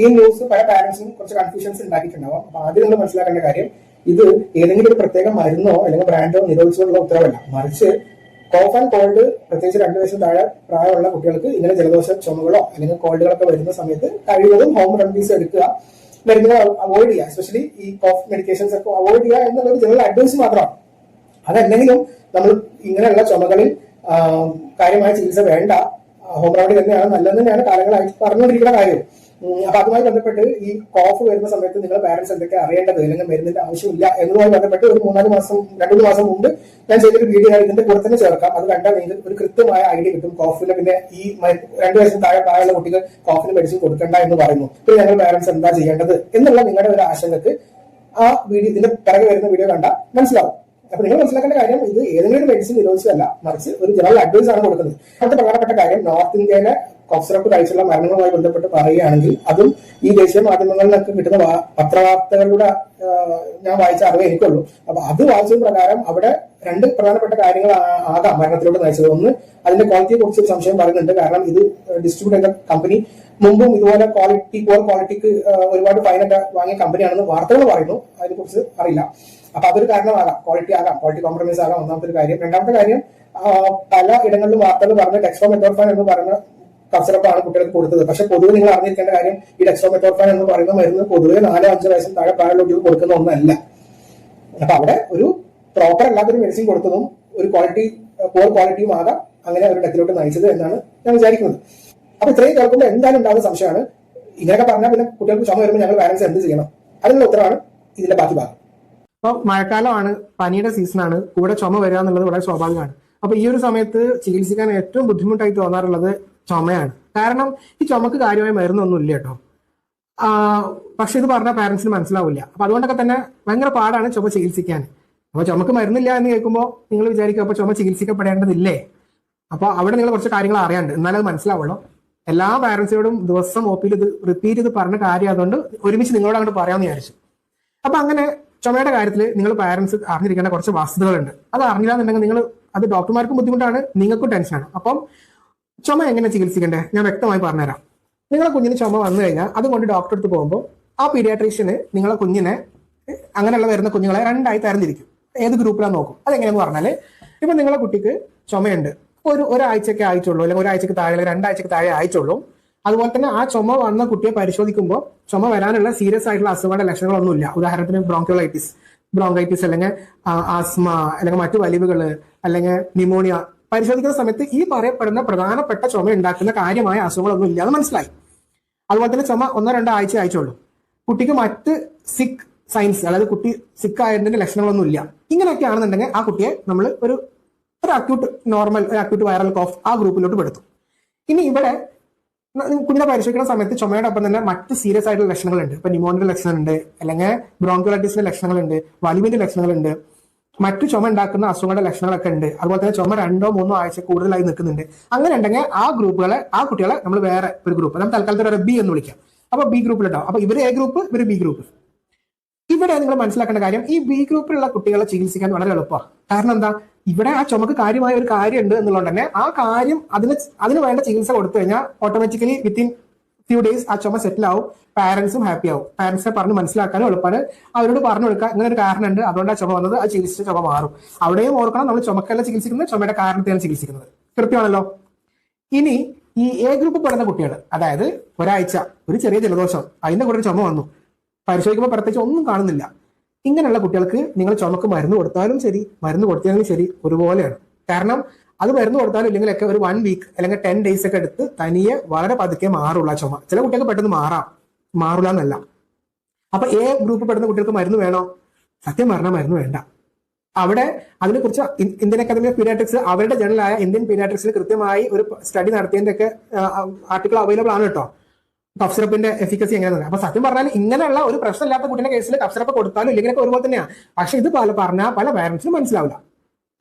ഈ ന്യൂസ് പല പാരന്റ്സിനും കുറച്ച് കൺഫ്യൂഷൻസ് ഉണ്ടാക്കിയിട്ടുണ്ടാവും. അപ്പൊ ആദ്യം നമ്മൾ മനസ്സിലാക്കേണ്ട കാര്യം ഇത് ഏതെങ്കിലും ഒരു പ്രത്യേക മരുന്നോ അല്ലെങ്കിൽ ബ്രാൻഡോ നിരോധിച്ചുകൊണ്ടുള്ള ഉത്തരവല്ല. മറിച്ച് കോഫ് ആൻഡ് കോൾഡ് പ്രത്യേകിച്ച് രണ്ടു വയസ്സിന് താഴെ പ്രായമുള്ള കുട്ടികൾക്ക് ഇങ്ങനെ ജലദോഷ ചുമകളോ അല്ലെങ്കിൽ കോൾഡുകളൊക്കെ വരുന്ന സമയത്ത് കഴിവതും ഹോം റെമഡീസ് എടുക്കുക മരുന്നുകൾ അവോയ്ഡ് ചെയ്യുക. എസ്പെഷ്യലി ഈ കോഫ് മെഡിക്കേഷൻസ് ഒക്കെ അവോയ്ഡ് ചെയ്യുക എന്നുള്ള ഒരു ജനറൽ അഡ്വൈസ് മാത്രമാണ്. അതല്ലെങ്കിലും നമ്മൾ ഇങ്ങനെയുള്ള ചുമകളിൽ കാര്യമായ ചികിത്സ വേണ്ട. ഹോം റെമഡി തന്നെയാണ് നല്ലതെന്ന് തന്നെയാണ് കാലങ്ങളായിട്ട് പറഞ്ഞുകൊണ്ടിരിക്കുന്ന കാര്യം. അപ്പൊ അതുമായി ബന്ധപ്പെട്ട് ഈ കോഫ് വരുന്ന സമയത്ത് നിങ്ങൾ പാരന്റ്സ് എന്തൊക്കെ അറിയേണ്ടത്? അല്ലെങ്കിൽ മരുന്നിന്റെ ആവശ്യമില്ല എന്നതുമായി ബന്ധപ്പെട്ട് ഒരു മൂന്നാൽ മാസം രണ്ടു മാസം മുമ്പ് ഞാൻ ചെയ്തൊരു വീഡിയോ ഇതിന്റെ കൂടെ തന്നെ ചേർക്കാം. അത് കണ്ടാൽ നിങ്ങൾക്ക് ഒരു കൃത്യമായ ഐഡിയ കിട്ടും കോഫിന് പിന്നെ ഈ രണ്ടു വയസ്സിന് താഴെ പ്രായമുള്ള കുട്ടികൾ കോഫിന് മെഡിസിൻ കൊടുക്കണ്ട എന്ന് പറയുന്നു. പിന്നെ ഞങ്ങൾ പാരന്റ്സ് എന്താ ചെയ്യേണ്ടത്? എന്നുള്ള നിങ്ങളുടെ ഒരു ആശങ്കക്ക് ആ വീഡിയോ ഇതിന്റെ പിറകെ വരുന്ന വീഡിയോ കണ്ടാൽ മനസ്സിലാവും. അപ്പൊ നിങ്ങൾ മനസ്സിലാക്കേണ്ട കാര്യം ഇത് ഏതെങ്കിലും ഒരു മെഡിസിൻ നിരോധിച്ചതല്ല. മറിച്ച് ഒരു ജനറൽ അഡ്വൈസ് ആണ് കൊടുക്കുന്നത്. അടുത്ത പ്രധാനപ്പെട്ട കാര്യം നോർത്ത് ഇന്ത്യയിലെ കോഫ് കഴിച്ചുള്ള മരണങ്ങളുമായി ബന്ധപ്പെട്ട് പറയുകയാണെങ്കിൽ അതും ഈ ദേശീയ മാധ്യമങ്ങളിലൊക്കെ കിട്ടുന്ന പത്രവാർത്തകളുടെ ഞാൻ വായിച്ച അറിവേ എനിക്കുള്ളൂ. അപ്പൊ അത് വായിച്ചത് പ്രകാരം അവിടെ രണ്ട് പ്രധാനപ്പെട്ട കാര്യങ്ങൾ ആകാം മരണത്തിലൂടെ നയിച്ചത്. ഒന്ന് അതിന്റെ ക്വാളിറ്റിയെ കുറിച്ച് സംശയം പറയുന്നുണ്ട്. കാരണം ഇത് ഡിസ്ട്രിബ്യൂട്ട് ചെയ്ത കമ്പനി മുമ്പും ഇതുപോലെ ക്വാളിറ്റി പോർ ക്വാളിറ്റിക്ക് ഒരുപാട് ഫൈനൊക്കെ വാങ്ങിയ കമ്പനിയാണെന്ന് വാർത്തകൾ പറയുന്നു. അതിനെക്കുറിച്ച് അറിയില്ല. അപ്പൊ അതൊരു കാരണമാകാം. ക്വാളിറ്റി ആകാം ക്വാളിറ്റി കോംപ്രമൈസ് ആകാം ഒന്നാമത്തെ ഒരു കാര്യം. രണ്ടാമത്തെ കാര്യം പല ഇടങ്ങളിലും വാർത്തകൾ പറഞ്ഞ ടെക്സ്റ്റോമെറ്റോർഫാൻ എന്ന് പറഞ്ഞ കസറപ്പാണ് കുട്ടികൾക്ക് കൊടുത്തത്. പക്ഷെ പൊതുവെ നിങ്ങൾ അറിഞ്ഞിരിക്കേണ്ട കാര്യം ഈ ടെക്സ്റ്റോമെറ്റോർഫാൻ എന്ന് പറയുന്ന മരുന്ന് പൊതുവെ നാലോ അഞ്ചോ വയസ്സും താഴെ പ്രായമുള്ള കുട്ടികൾ കൊടുക്കുന്ന ഒന്നല്ല. അപ്പൊ അവിടെ ഒരു പ്രോപ്പർ അല്ലാത്തൊരു മെഡിസിൻ കൊടുത്തതും ഒരു ക്വാളിറ്റി പോർ ക്വാളിറ്റിയും ആകാം അങ്ങനെ അവരുടെ ഡെത്തിലോട്ട് നയിച്ചത് എന്നാണ് ഞാൻ വിചാരിക്കുന്നത്. അപ്പൊ ഇത്രയും കേൾക്കുമ്പോൾ എന്തായാലും ഉണ്ടാകുന്ന സംശയമാണ്. ഇങ്ങനെയൊക്കെ പറഞ്ഞാൽ പിന്നെ കുട്ടികൾക്ക് ചുമ വരുമ്പോൾ ഞങ്ങൾ പാരന്റ്സ് എന്ത് ചെയ്യണം? അതിനുള്ള ഉത്തരവാണ് ഇതിന്റെ ബാക്കി ഭാഗം. അപ്പൊ മഴക്കാലമാണ് പനിയുടെ സീസണാണ് കൂടെ ചുമ വരിക എന്നുള്ളത് വളരെ സ്വാഭാവികമാണ്. അപ്പൊ ഈ ഒരു സമയത്ത് ചികിത്സിക്കാൻ ഏറ്റവും ബുദ്ധിമുട്ടായി തോന്നാറുള്ളത് ചുമയാണ്. കാരണം ഈ ചുമക്ക് കാര്യമായ മരുന്നൊന്നും ഇല്ല കേട്ടോ. പക്ഷെ ഇത് പറഞ്ഞാൽ പാരന്റ്സിന് മനസ്സിലാവില്ല. അപ്പൊ അതുകൊണ്ടൊക്കെ തന്നെ ഭയങ്കര പാടാണ് ചുമ ചികിത്സിക്കാൻ. അപ്പൊ ചുമക്ക് മരുന്നില്ല എന്ന് കേൾക്കുമ്പോൾ നിങ്ങൾ വിചാരിക്കും അപ്പൊ ചുമ ചികിത്സിക്കപ്പെടേണ്ടതില്ലേ? അപ്പൊ അവിടെ നിങ്ങൾ കുറച്ച് കാര്യങ്ങൾ അറിയാണ്ട് എന്നാലേ അത് മനസ്സിലാവുള്ളൂ. എല്ലാ പാരന്റ്സിനോടും ദിവസം ഒ പിയിൽ ഇത് റിപ്പീറ്റ് ചെയ്ത് പറഞ്ഞ കാര്യം അതുകൊണ്ട് ഒരുമിച്ച് നിങ്ങളോട് അങ്ങോട്ട് പറയാമെന്ന് വിചാരിച്ചു. അപ്പൊ അങ്ങനെ ചുമയുടെ കാര്യത്തിൽ നിങ്ങൾ പാരന്റ്സ് അറിഞ്ഞിരിക്കേണ്ട കുറച്ച് വസ്തുതകളുണ്ട്. അത് അറിഞ്ഞില്ലാന്നുണ്ടെങ്കിൽ നിങ്ങൾ അത് ഡോക്ടർമാർക്കും ബുദ്ധിമുട്ടാണ് നിങ്ങൾക്കും ടെൻഷനാണ് അപ്പം ചുമ എങ്ങനെ ചികിത്സിക്കണ്ടേ? ഞാൻ വ്യക്തമായി പറഞ്ഞുതരാം. നിങ്ങളെ കുഞ്ഞിന് ചുമ വന്നു കഴിഞ്ഞാൽ അതുകൊണ്ട് ഡോക്ടർ അടുത്ത് പോകുമ്പോൾ ആ പീഡിയാട്രീഷ്യന് നിങ്ങളെ കുഞ്ഞിനെ അങ്ങനെയുള്ള വരുന്ന കുഞ്ഞുങ്ങളെ രണ്ടായി തരംതിരിക്കും. ഏത് ഗ്രൂപ്പിലാന്ന് നോക്കും. അതെങ്ങനെയെന്ന് പറഞ്ഞാൽ ഇപ്പൊ നിങ്ങളെ കുട്ടിക്ക് ചുമയുണ്ട്. ഒരു ഒരാഴ്ചയ്ക്ക് ആയിട്ടുള്ളൂ അല്ലെങ്കിൽ ഒരാഴ്ചക്ക് താഴെ അല്ലെങ്കിൽ രണ്ടാഴ്ചക്ക് താഴെ ആയിട്ടുള്ളൂ. അതുപോലെ തന്നെ ആ ചുമ വന്ന കുട്ടിയെ പരിശോധിക്കുമ്പോൾ ചുമ വരാനുള്ള സീരിയസ് ആയിട്ടുള്ള അസുഖങ്ങളുടെ ലക്ഷണങ്ങളൊന്നുമില്ല. ഉദാഹരണത്തിന് ബ്രോങ്കോളൈറ്റിസ് ബ്രോങ്കൈറ്റിസ് അല്ലെങ്കിൽ ആസ്മ അല്ലെങ്കിൽ മറ്റു വലിവുകൾ അല്ലെങ്കിൽ ന്യൂമോണിയ പരിശോധിക്കുന്ന സമയത്ത് ഈ പറയപ്പെടുന്ന പ്രധാനപ്പെട്ട ചുമ ഉണ്ടാക്കുന്ന കാര്യമായ അസുഖങ്ങളൊന്നും ഇല്ല എന്ന് മനസ്സിലായി. അതുപോലെ തന്നെ ചുമ ഒന്നോ രണ്ടോ ആഴ്ച ആയിട്ടുള്ളൂ. കുട്ടിക്ക് മറ്റ് സിക്ക് സൈൻസ് അതായത് കുട്ടി സിക്ക് ആയതിന്റെ ലക്ഷണങ്ങളൊന്നും ഇല്ല ഇങ്ങനെയൊക്കെ ആണെന്നുണ്ടെങ്കിൽ ആ കുട്ടിയെ നമ്മൾ ഒരു ഒരു അക്യൂട്ട് നോർമൽ ഒരു അക്യൂട്ട് വൈറൽ കോഫ് ആ ഗ്രൂപ്പിലോട്ട് പെടുത്തും. ഇനി ഇവിടെ കുഞ്ഞിനെ പരിശോധിക്കുന്ന സമയത്ത് ചുമയുടെ ഒപ്പം തന്നെ മറ്റ് സീരിയസ് ആയിട്ടുള്ള ലക്ഷണങ്ങളുണ്ട്. ഇപ്പൊ ന്യൂമോണിയുടെ ലക്ഷണമുണ്ട് അല്ലെങ്കിൽ ബ്രോങ്കുലൈറ്റിസിന്റെ ലക്ഷണങ്ങളുണ്ട് വലിവിന്റെ ലക്ഷണങ്ങളുണ്ട് മറ്റു ചുമ ഉണ്ടാക്കുന്ന അസുഖങ്ങളുടെ ലക്ഷണങ്ങളൊക്കെ ഉണ്ട്. അതുപോലെ തന്നെ ചുമ രണ്ടോ മൂന്നോ ആഴ്ച കൂടുതലായി നിൽക്കുന്നുണ്ട്. അങ്ങനെ ഉണ്ടെങ്കിൽ ആ ഗ്രൂപ്പുകളെ ആ കുട്ടികളെ നമ്മൾ വേറെ ഒരു ഗ്രൂപ്പ് നമ്മൾ തൽക്കാലത്തിൽ ഒരു ബി എന്ന് വിളിക്കാം. അപ്പൊ ബി ഗ്രൂപ്പിലുണ്ടാവും അപ്പൊ ഇവർ എ ഗ്രൂപ്പ് ഇവർ ബി ഗ്രൂപ്പ് ഇവിടെ നിങ്ങൾ മനസ്സിലാക്കേണ്ട കാര്യം ഈ ബി ഗ്രൂപ്പിലുള്ള കുട്ടികളെ ചികിത്സിക്കാൻ വളരെ എളുപ്പമാണ് കാരണം എന്താ? ഇവിടെ ആ ചുമക്ക് കാര്യമായ ഒരു കാര്യം ഉണ്ട് എന്നുള്ളത് തന്നെ ആ കാര്യം അതിന് അതിന് വേണ്ട ചികിത്സ കൊടുത്തു കഴിഞ്ഞാൽ ഓട്ടോമാറ്റിക്കലി വിത്തിൻ ഫ്യൂ ഡേയ്സ് ആ ചുമ സെറ്റിൽ ആവും. പാരന്റ്സും ഹാപ്പി ആവും. പാരന്റ്സിനെ പറഞ്ഞ് മനസ്സിലാക്കാനും എളുപ്പമാണ് അവരോട് പറഞ്ഞു കൊടുക്കുക. ഇങ്ങനെ ഒരു കാരണമുണ്ട്. അതുകൊണ്ട് ആ ചുമ വന്നത്. ആ ചികിത്സിച്ച ചുമ മാറും. അവിടെയും ഓർക്കണം. നമ്മൾ ചുമക്കല്ല ചികിത്സിക്കുന്നത്. ചുമയുടെ കാരണത്തെയാണ് ചികിത്സിക്കുന്നത്. കൃത്യമാണല്ലോ? ഇനി ഈ എ ഗ്രൂപ്പ് പെടുന്ന കുട്ടികൾ അതായത് ഒരാഴ്ച ഒരു ചെറിയ ജലദോഷം അതിന്റെ കൂടെ ചുമ വന്നു. പരിശോധിക്കുമ്പോൾ പ്രത്യേകിച്ച് ഒന്നും കാണുന്നില്ല. ഇങ്ങനെയുള്ള കുട്ടികൾക്ക് നിങ്ങൾ ചുമക്ക് മരുന്ന് കൊടുത്താലും ശരി മരുന്ന് കൊടുത്താലും ശരി ഒരുപോലെയാണ്. കാരണം അത് മരുന്ന് കൊടുത്താലും ഇല്ലെങ്കിലൊക്കെ ഒരു വൺ വീക്ക് അല്ലെങ്കിൽ ടെൻ ഡേയ്സ് ഒക്കെ എടുത്ത് തനിയെ വളരെ പതുക്കെ മാറുള്ള ചുമ. ചില കുട്ടികൾക്ക് പെട്ടെന്ന് മാറാം. മാറില്ല എന്നല്ല. അപ്പൊ എ ഗ്രൂപ്പ് പെടുന്ന കുട്ടികൾക്ക് മരുന്ന് വേണോ? സത്യം പറഞ്ഞാൽ മരുന്ന് വേണ്ട. അവിടെ അതിനെക്കുറിച്ച് കുറിച്ച് ഇന്ത്യൻ അക്കാദമി ഓഫ് പീഡിയാട്രിക്സ് അവരുടെ ജേണലായ ഇന്ത്യൻ പീഡിയാട്രിക്സിൽ കൃത്യമായി ഒരു സ്റ്റഡി നടത്തിയതിന്റെ ഒക്കെ ആർട്ടിക്കിൾ അവൈലബിൾ ആണ് കേട്ടോ. കഫ് സിറപ്പിന്റെ എഫിക്കസി എങ്ങനെയാണ് അപ്പൊ സത്യം പറഞ്ഞാൽ ഇങ്ങനെയുള്ള ഒരു പ്രശ്നമില്ലാത്ത കുട്ടിയുടെ കേസിൽ കഫ് സിറപ്പ് കൊടുത്താലും ഇല്ലെങ്കിലൊക്കെ ഒരുപോലെ തന്നെയാണ് പക്ഷെ ഇത് പല പറഞ്ഞാൽ പല പാരന്റ്സിനും മനസ്സിലാവില്ല.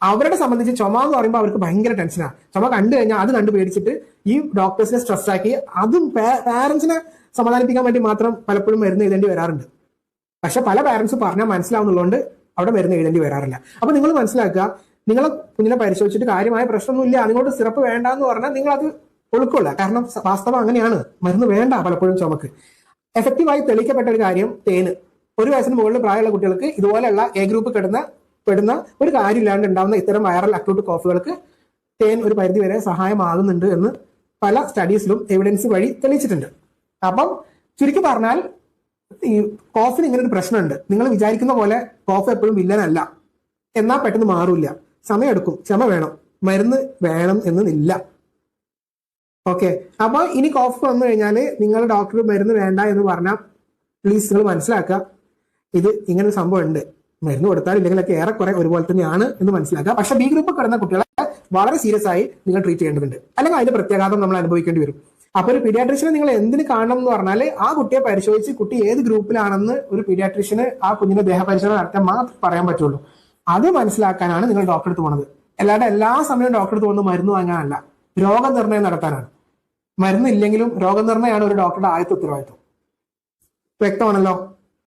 അവരുടെ സംബന്ധിച്ച് ചുമ എന്ന് പറയുമ്പോൾ അവർക്ക് ഭയങ്കര ടെൻഷനാണ് ചുമ കണ്ടു കഴിഞ്ഞാൽ അത് കണ്ടു പേടിച്ചിട്ട് ഈ ഡോക്ടേഴ്സിനെ സ്ട്രെസ്സാക്കി അതും പാരന്റ്സിനെ സമാധാനിപ്പിക്കാൻ വേണ്ടി മാത്രം പലപ്പോഴും മരുന്ന് എഴുതേണ്ടി വരാറുണ്ട്. പക്ഷെ പല പാരന്റ്സ് പറഞ്ഞാൽ മനസ്സിലാവുന്നുള്ളതുകൊണ്ട് അവിടെ മരുന്ന് എഴുതേണ്ടി വരാറില്ല. അപ്പൊ നിങ്ങൾ മനസ്സിലാക്കുക നിങ്ങളെ കുഞ്ഞിനെ പരിശോധിച്ചിട്ട് കാര്യമായ പ്രശ്നമൊന്നുമില്ല നിങ്ങളോട് സിറപ്പ് വേണ്ട എന്ന് പറഞ്ഞാൽ നിങ്ങൾ അത് ഉൾക്കൊള്ളുക കാരണം വാസ്തവം അങ്ങനെയാണ്. മരുന്ന് വേണ്ട പലപ്പോഴും ചുമക്ക്. എഫക്റ്റീവായി തെളിയിക്കപ്പെട്ട ഒരു കാര്യം തേന്. ഒരു വയസ്സിന് മുകളിൽ പ്രായമുള്ള കുട്ടികൾക്ക് ഇതുപോലെയുള്ള എ ഗ്രൂപ്പ് കിടന്ന പെടുന്ന ഒരു കാര്യമില്ലാണ്ട് ഉണ്ടാകുന്ന ഇത്തരം വൈറൽ അക്യൂട്ട് കോഫുകൾക്ക് തേൻ ഒരു പരിധി വരെ സഹായമാകുന്നുണ്ട് എന്ന് പല സ്റ്റഡീസിലും എവിഡൻസ് വഴി തെളിയിച്ചിട്ടുണ്ട്. അപ്പം ചുരുക്കി പറഞ്ഞാൽ ഈ കോഫിന് ഇങ്ങനെ ഒരു പ്രശ്നമുണ്ട്. നിങ്ങൾ വിചാരിക്കുന്ന പോലെ കോഫ് എപ്പോഴും വില്ലനല്ല എന്നാൽ പെട്ടെന്ന് മാറൂല സമയമെടുക്കും. ക്ഷമ വേണം. മരുന്ന് വേണം എന്നില്ല. ഓക്കെ അപ്പൊ ഇനി കോഫ് വന്നു കഴിഞ്ഞാൽ നിങ്ങൾ ഡോക്ടർ മരുന്ന് വേണ്ട എന്ന് പറഞ്ഞാൽ പ്ലീസ് നിങ്ങൾ മനസ്സിലാക്കുക. ഇത് ഇങ്ങനെ ഒരു സംഭവം ഉണ്ട് മരുന്ന് കൊടുത്താൽ ഇല്ലെങ്കിലൊക്കെ ഏറെക്കുറെ ഒരുപോലെ തന്നെയാണ് എന്ന് മനസ്സിലാക്കുക. പക്ഷെ ബി ഗ്രൂപ്പ് കിടന്ന കുട്ടികളെ വളരെ സീരിയസ് ആയി നിങ്ങൾ ട്രീറ്റ് ചെയ്യേണ്ടതുണ്ട്. അല്ലെങ്കിൽ അതിന്റെ പ്രത്യാഘാതം നമ്മൾ അനുഭവിക്കേണ്ടി വരും. അപ്പൊ ഒരു പീഡിയാട്രീഷ്യനെ നിങ്ങൾ എന്തിന് കാണണം എന്ന് പറഞ്ഞാൽ ആ കുട്ടിയെ പരിശോധിച്ച് കുട്ടി ഏത് ഗ്രൂപ്പിലാണെന്ന് ഒരു പീഡിയാട്രിഷ്യന് ആ കുഞ്ഞിന്റെ ദേഹപരിശോധന നടത്താൻ മാത്രം പറയാൻ പറ്റുള്ളൂ. അത് മനസ്സിലാക്കാനാണ് നിങ്ങൾ ഡോക്ടർ അടുത്ത് പോണത്. അല്ലാതെ എല്ലാ സമയവും ഡോക്ടർ അടുത്ത് പോകുന്ന മരുന്ന് വാങ്ങാനല്ല. രോഗനിർണയം നടത്താനാണ്. മരുന്നില്ലെങ്കിലും രോഗനിർണയമാണ് ഒരു ഡോക്ടറുടെ ആദ്യത്തെ ഉത്തരവാദിത്വം. വ്യക്തമാണല്ലോ?